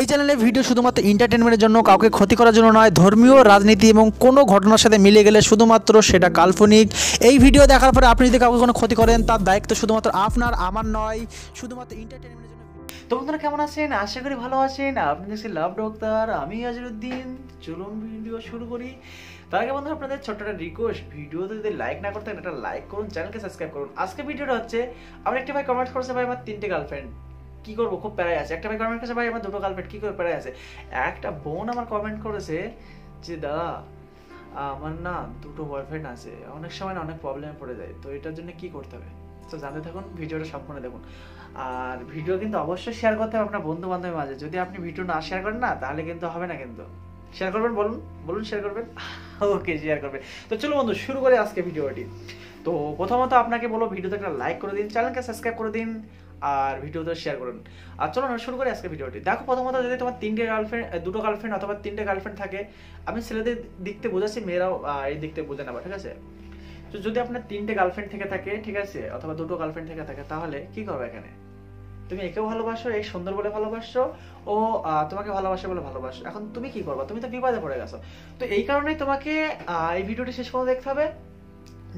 এই চ্যানেলে ভিডিও শুধুমাত্র এন্টারটেনমেন্টের জন্য, কাউকে ক্ষতি করার জন্য নয়, ধর্মীয়, রাজনীতি এবং কোনো ঘটনার সাথে মিলে গেলে শুধুমাত্র সেটা কাল্পনিক। এই ভিডিও দেখার পরে আপনি যদি কাউকে কোনো ক্ষতি করেন, তার দায়িত্ব শুধুমাত্র আপনার, আমার নয়, শুধুমাত্র এন্টারটেনমেন্টের জন্য। তো বন্ধুরা, কেমন আছেন? আশা করি ভালো আছেন। আপনি দেখছি লাভ ডক্টর আমি আজরুদ্দিন চলুন ভিডিও শুরু করি। তার আগে বন্ধু আপনাদের ছোট্ট একটা রিকোয়েস্ট ভিডিওতে যদি লাইক না করতেন, একটা লাইক করুন চ্যানেলকে সাবস্ক্রাইব করুন। আজকে ভিডিওটা হচ্ছে, আমার একটি ভাই কমেন্ট করেছে, ভাই, আমার তিনটে গার্লফ্রেন্ড কি করব? খুব প্যারায় আছে। একটা ভাই কমেন্ট করেছে ভাই, আমার দুটো গার্লফ্রেন্ড কি করে প্যারায় আছে? একটা বোন আমার কমেন্ট করেছে যে, দাদা, আমার না দুটো বয়ফ্রেন্ড আছে। অনেক সময় না অনেক প্রবলেমে পড়ে যায়। তো এটার জন্য কি করতে হবে? তো জানতে থাকুন, ভিডিওটা সম্পূর্ণ দেখুন। আর ভিডিও কিন্তু অবশ্যই শেয়ার করতে হবে আপনার বন্ধু বান্ধবের মাঝে। যদি আপনি ভিডিও না শেয়ার করেন না, তাহলে কিন্তু হবে না কিন্তু। শেয়ার করবেন বলুন? বলুন শেয়ার করবেন? ওকে শেয়ার করবেন। তো চলো বন্ধু, শুরু করে আজকে ভিডিওটি। তো প্রথমত আপনাকে বলো ভিডিওতে একটা লাইক করে দিন চ্যানেলকে সাবস্ক্রাইব করে দিন। আর ভিডিওতে শেয়ার করুন। আর চলো না, শুরু করি আজকে ভিডিওটি। দেখো, প্রথমত যদি তোমার তিনটে গার্লফ্রেন্ড দুটো গার্লফ্রেন্ড অথবা তিনটে গার্লফ্রেন্ড থাকে, আমি ছেলেদের দিক থেকে বোঝাচ্ছি, মেয়েরাও এই দিক থেকে বোঝে নেবা ঠিক আছে? তো যদি আপনার তিনটে গার্লফ্রেন্ড থেকে থাকে, ঠিক আছে, অথবা দুটো গার্লফ্রেন্ড থেকে থাকে, তাহলে কি করবে এখানে? তুমি একেও ভালোবাসো, এই সুন্দর বলে ভালোবাসো, ও তোমাকে ভালোবাসে বলে ভালোবাসো। এখন তুমি কি করবা? তুমি তো বিপদে পড়ে গেছো। তো এই কারণেই তোমাকে এই ভিডিওটি শেষ পর্যন্ত দেখতে হবে।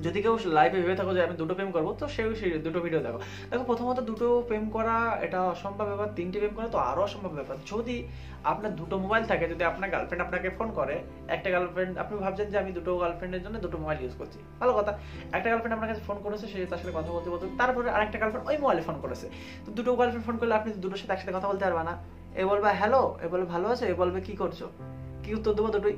যদি কেউ লাইভে ভেবে থাকো যে আমি দুটো প্রেম করব, তো সেও সেই দুটো ভিডিও দেখো। দেখো, প্রথমত দুটো প্রেম করা, এটা অসম্ভব ব্যাপার। তিনটে প্রেম করা তো আরও অসম্ভব ব্যাপার। যদি আপনার দুটো মোবাইল থাকে, যদি আপনার গার্লফ্রেন্ড আপনাকে ফোন করে, একটা গার্লফ্রেন্ড আপনি ভাবছেন যে আমি দুটো গার্লফ্রেন্ডের জন্য দুটো মোবাইল ইউজ করছি। ভালো কথা। একটা গার্লফ্রেন্ড আপনার কাছে ফোন করেছে, সে তার সাথে কথা বলতে বলতে, তারপরে আরেকটা গার্লফ্রেন্ড ওই মোবাইলে ফোন করেছে। তো দুটো গার্লফ্রেন্ড ফোন করলে আপনি দুটোর সাথে একসাথে কথা বলতে পারবে না। এ বলবে, হ্যালো? এ বলবে, ভালো আছে? এ বলবে, কি করছ? কি উত্তর দেবো দুটোই?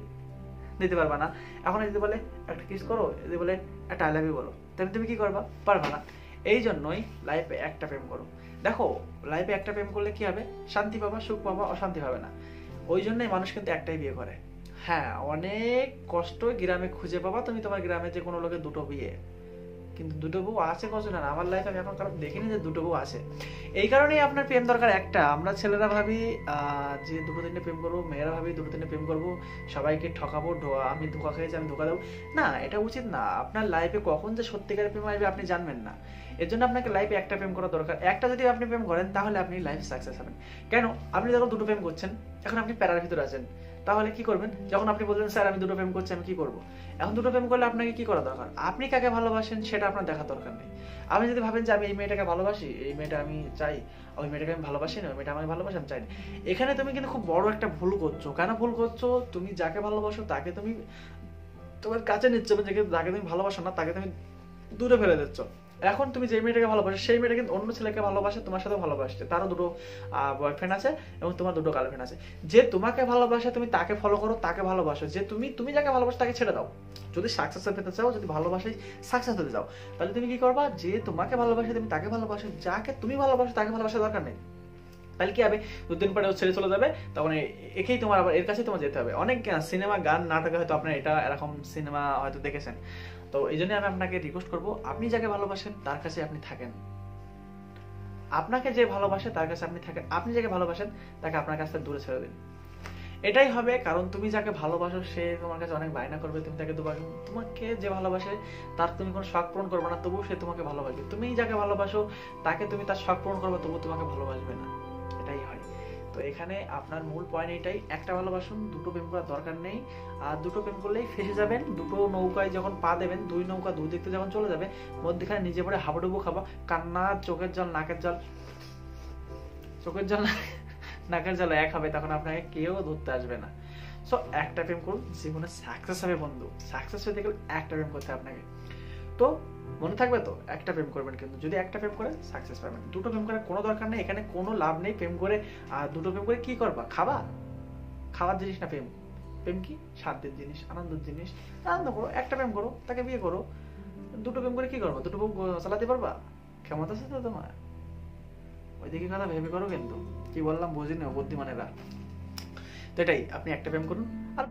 দিতে পারবা না। এখন যদি বলে, একটা কিস করো, যদি বলে, একটা আই লাভ ইউ বলো, তাহলে তুমি কি করবা? পারবা না। এই জন্যই লাইফে একটা প্রেম করো। দেখো লাইফে একটা প্রেম করলে কি হবে? শান্তি পাবা, সুখ পাবা, অশান্তি পাবে না। ওই জন্যই মানুষ কিন্তু একটাই বিয়ে করে। হ্যাঁ অনেক কষ্ট গ্রামে খুঁজে পাবা তুমি তোমার গ্রামে যে কোনো লোকের দুটো বিয়ে। কিন্তু দুটো বউ আছে কজন না আমার লাইফে আমি এখন কারণ দেখিনি যে দুটো বউ আছে। এই কারণেই আপনার প্রেম দরকার একটা। আমরা ছেলেরা ভাবি যে দুটো তিনটে প্রেম করব, মেয়েরা ভাবি দুটো তিনটে প্রেম করব, সবাইকে ঠকাবো আমি ধোকা খেয়েছি, আমি ধোকা দেবো। না, এটা উচিত না। আপনার লাইফে কখন যে সত্যিকারের প্রেম আসবে আপনি জানবেন না। এর জন্য আপনাকে লাইফে একটা প্রেম করা দরকার। একটা যদি আপনি প্রেম করেন, তাহলে আপনি লাইফ সাকসেস হবেন। কেন? আপনি যখন দুটো প্রেম করছেন, এখন আপনি প্যারার ভিতরে আছেন। তাহলে কি করবেন? যখন আপনি বললেন, স্যার, আমি দুটো প্রেম করছি, আমি কি করব? এখন দুটো প্রেম করলে আপনাকে কি করা দরকার? আপনি কাকে ভালোবাসেন সেটা আপনার দেখা দরকার নেই। আপনি যদি ভাবেন যে আমি এই মেয়েটাকে ভালোবাসি, এই মেয়েটা আমি চাই, ওই মেয়েটাকে আমি ভালোবাসি না, ওই মেয়েটা আমাকে ভালোবাসি, আমি চাই না। এখানে তুমি কিন্তু খুব বড় একটা ভুল করছ। কেন ভুল করছ? তুমি যাকে ভালোবাসো তাকে তুমি তোমার কাছে নিচ্ছ, যাকে তুমি ভালোবাসো না, তাকে তুমি দূরে ফেলে দিচ্ছ। এখন তুমি যে মেয়েটাকে ভালোবাসো, সেই মেয়েটা কিন্তু অন্য ছেলেকে ভালোবাসে, তোমার সাথে ভালোবাসছে। তারও দুটো বয়ফ্রেন্ড আছে এবং তোমার দুটো গার্লফ্রেন্ড আছে। যে তোমাকে ভালোবাসে, তুমি তাকে ফলো করো, তাকে ভালোবাসো। যে তুমি তুমি যাকে ভালোবাসো তাকে ছেড়ে দাও। যদি সাকসেস পেতে চাও, যদি ভালোবাসে সাকসেস হতে চাও। তাহলে তুমি কি করবা? যে তোমাকে ভালোবাসে, তুমি তাকে ভালোবাসো, যাকে তুমি ভালোবাসো, তাকে ভালোবাসা দরকার নেই। তাহলে কি হবে? দুদিন পরে ও ছেড়ে চলে যাবে, তখন একেই তোমার আবার, এর কাছে তোমার যেতে হবে। অনেক সিনেমা গান, নাটকে হয়তো আপনার এটা এরকম সিনেমা হয়তো দেখেছেন। তো এই জন্য আমি আপনাকে রিকোয়েস্ট করব, আপনি যাকে ভালোবাসেন, তার কাছে আপনি থাকেন। আপনাকে যে ভালোবাসে, তার কাছে আপনি থাকেন। আপনি যাকে ভালোবাসেন, তাকে আপনার কাছ থেকে দূরে ছেড়ে দিন। এটাই হবে কারণ তুমি যাকে ভালোবাসো, সে তোমার কাছে অনেক বায়না করবে, তুমি তাকে দুবার তোমাকে যে ভালোবাসে, তার তুমি কোনো শখ পূরণ করবে না, তবুও সে তোমাকে ভালোবাসবে। তুমি যাকে ভালোবাসো, তাকে তুমি তার শখ পূরণ করবে, তবুও তোমাকে ভালোবাসবে না। এটাই হয়। তো এখানে আপনার মূল পয়েন্ট এটাই, একটা ভালোবাসুন, দুটো প্রেম করার দরকার নেই। আর দুটো প্রেম করলেই ফেসে যাবেন। দুটো নৌকায় যখন পা দেবেন, দুই নৌকা দুই থেকে যখন চলে যাবে, মধ্যখানে নিজে পড়ে হাবুডুবু খাবা। কান্না, চোখের জল, নাকের জল। চোখের জল, নাকের জল এক হবে, তখন আপনাকে কেউ ধরতে আসবে না। সো একটা প্রেম করুন, জীবনে সাকসেস হবে বন্ধু। সাকসেস হতে গেলে একটা প্রেম করতে আপনাকে। তো মনে থাকবে তো? একটা প্রেম করবেন কিন্তু। যদি একটা প্রেম করে সাকসেস পাবেন। দুটো প্রেম করার কোনো দরকার নেই। এখানে কোনো লাভ নেই প্রেম করে। আর দুটো প্রেম করে কি করবা? খাবা? খাওয়ার জিনিস না প্রেম? প্রেম কি? সাধ্যের জিনিস, আনন্দের জিনিস। আনন্দ করো। একটা প্রেম করো, তাকে বিয়ে করো। দুটো প্রেম করে কি করব? দুটো প্রেম চালাতে পারবা? ক্ষমতা আছে তো তোমার। ওইদিকে কথা ভেবে করো কিন্তু। কি বললাম বুঝি না বুদ্ধিমানেরা তো এটাই, আপনি একটা প্রেম করুন। আর